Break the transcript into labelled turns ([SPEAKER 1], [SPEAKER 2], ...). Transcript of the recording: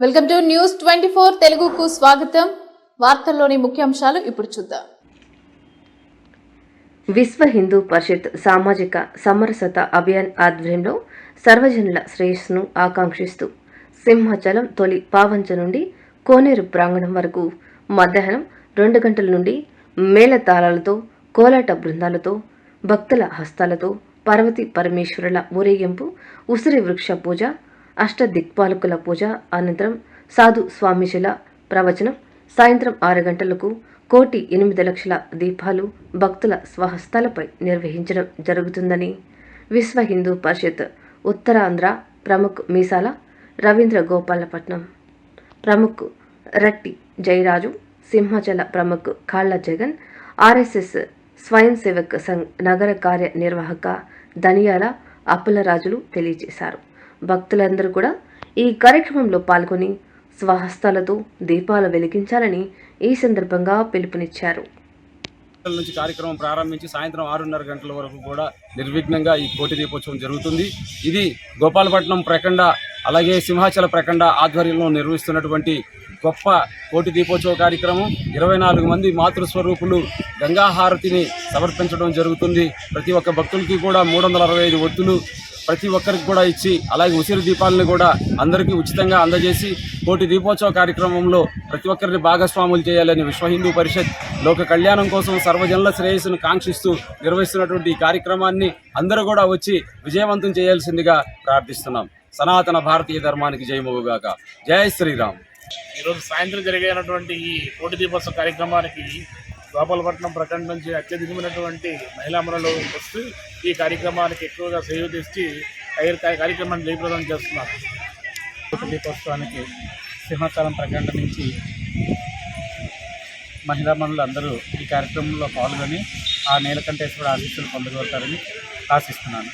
[SPEAKER 1] Welcome to news twenty four తెలుగుకు స్వాగతం. వార్తల్లోని ముఖ్యాంశాలు ఇప్పుడు చూద్దాం.
[SPEAKER 2] విశ్వ హిందూ పరిషత్ సామాజిక సమరసత అభియాన్ ఆధ్వర్యంలో సర్వజనుల శ్రేయస్సును ఆకాంక్షిస్తూ సింహాచలం తొలి పావంచ నుండి కోనేరు ప్రాంగణం వరకు మధ్యాహ్నం రెండు గంటల నుండి మేళతాళాలతో కోలాట బృందాలతో భక్తుల హస్తాలతో పార్వతీ పరమేశ్వరుల ఊరేగింపు ఉసిరి వృక్ష పూజ అష్టదిక్పాలకుల పూజ అనంతరం సాధు స్వామీజీల ప్రవచనం సాయంత్రం ఆరు గంటలకు కోటి ఎనిమిది లక్షల దీపాలు భక్తుల స్వహస్తాలపై నిర్వహించడం జరుగుతుందని విశ్వ హిందూ పరిషత్ ఉత్తరాంధ్ర ప్రముఖ్ మీసాల రవీంద్ర గోపాలపట్నం ప్రముఖ్ రట్టి జయరాజు సింహాచల ప్రముఖ్ కాళ్ళ జగన్ ఆర్ఎస్ఎస్ స్వయం సేవక్ సంఘ్ నగర కార్యనిర్వాహక ధనియాల అప్పలరాజులు తెలియజేశారు. భక్తులందరూ కూడా ఈ కార్యక్రమంలో పాల్గొని స్వహస్తాలతో దీపాలు వెలిగించాలని ఈ సందర్భంగా పిలుపునిచ్చారు.
[SPEAKER 3] నుంచి కార్యక్రమం ప్రారంభించి సాయంత్రం ఆరున్నర గంటల వరకు కూడా నిర్విఘ్నంగా ఈ కోటి దీపోత్సవం జరుగుతుంది. ఇది గోపాలపట్నం ప్రకండ అలాగే సింహాచల ప్రకండ ఆధ్వర్యంలో నిర్వహిస్తున్నటువంటి గొప్ప కోటి దీపోత్సవ కార్యక్రమం. ఇరవై నాలుగు మంది మాతృస్వరూపులు గంగాహారతిని సమర్పించడం జరుగుతుంది. ప్రతి ఒక్క భక్తులకి కూడా మూడు వందల అరవై ఐదు ఒత్తులు ప్రతి ఒక్కరికి కూడా ఇచ్చి అలాగే ఉసిరి దీపాలను కూడా అందరికీ ఉచితంగా అందజేసి కోటి దీపోత్సవ కార్యక్రమంలో ప్రతి ఒక్కరిని భాగస్వాములు చేయాలని విశ్వ హిందూ పరిషత్ లోక కళ్యాణం కోసం సర్వజనుల శ్రేయస్సును కాంక్షిస్తూ నిర్వహిస్తున్నటువంటి ఈ కార్యక్రమాన్ని అందరూ కూడా వచ్చి విజయవంతం చేయాల్సిందిగా ప్రార్థిస్తున్నాం. సనాతన భారతీయ ధర్మానికి జయమగుగాక జయ శ్రీరామ్.
[SPEAKER 4] ఈరోజు సాయంత్రం జరిగినటువంటి ఈ కోటి దీపోత్సవ కార్యక్రమానికి గోపాలపట్నం ప్రఖండ నుంచి అత్యధికమైనటువంటి మహిళామరలు వస్తూ ఈ కార్యక్రమానికి ఎక్కువగా సేవ తెచ్చి ఈ కార్యక్రమాన్ని జయప్రదం చేస్తున్నారు.
[SPEAKER 5] దీపోత్సవానికి సింహాచలం ప్రఖండ నుంచి మహిళామనులు అందరూ ఈ కార్యక్రమంలో పాల్గొని ఆ నీలకంఠేశ్వర ఆశీస్సులు పొందగలుగుతారని ఆశిస్తున్నాను.